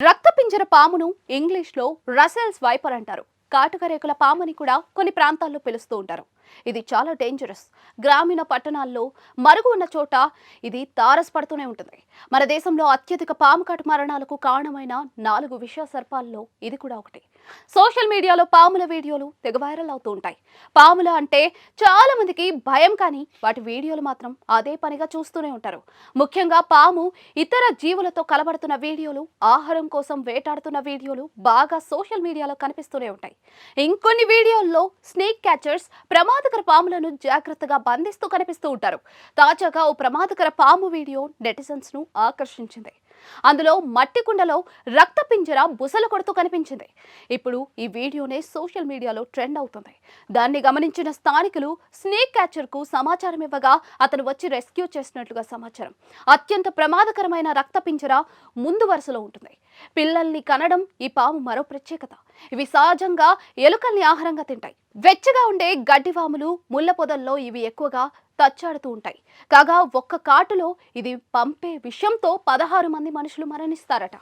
రక్తపింజర పామును ఇంగ్లీష్లో Russell's wiper అంటారు. కాటుకరేకుల పాము అని కూడా కొన్ని ప్రాంతాల్లో పిలుస్తూ ఉంటారు. ఇది చాలా డేంజరస్ గ్రామీణ పట్టణాల్లో మరుగు ఉన్న చోట ఇది తారసపడుతూనే ఉంటుంది. మన దేశంలో అత్యధిక పాము కాటు మరణాలకు కారణమైన నాలుగు విష సర్పాల్లో ఇది కూడా ఒకటి. సోషల్ మీడియాలో పాముల వీడియోలు తెగ వైరల్ అవుతూ ఉంటాయి. పాముల అంటే చాలా మందికి భయం కానీ వాటి వీడియోలు మాత్రం అదే పనిగా చూస్తూనే ఉంటారు. ముఖ్యంగా పాము ఇతర జీవులతో కలబడుతున్న వీడియోలు ఆహారం కోసం వేటాడుతున్న వీడియోలు బాగా సోషల్ మీడియాలో కనిపిస్తూనే ఉంటాయి. ఇంకొన్ని వీడియోల్లో స్నేక్ క్యాచర్స్ ప్రమాదకర పాములను జాగ్రత్తగా బంధిస్తూ కనిపిస్తూ ఉంటారు. తాజాగా ఓ ప్రమాదకర పాము వీడియో నెటిజన్స్ను ఆకర్షించింది. అందులో మట్టి కుండలో రక్త పింజర బుసలు కొడుతూ కనిపించింది. ఇప్పుడు ఈ వీడియోనే సోషల్ మీడియాలో ట్రెండ్ అవుతుంది. దాన్ని గమనించిన స్థానికులు స్నేక్ క్యాచర్కు సమాచారం ఇవ్వగా అతను వచ్చి రెస్క్యూ చేసినట్లుగా సమాచారం. అత్యంత ప్రమాదకరమైన రక్త పింజర ముందు వరుసలో ఉంటుంది. పిల్లల్ని కనడం ఈ పాము మరో ప్రత్యేకత. ఇవి సహజంగా ఎలుకల్ని ఆహారంగా తింటాయి. వెచ్చగా ఉండే గడ్డివాములు ముళ్ళ పొదల్లో ఇవి ఎక్కువగా తచ్చాడుతూ ఉంటాయి. కాగా ఒక్క కాటులో ఇది పంపే విషయంతో పదహారు మంది మనుషులు మరణిస్తారట.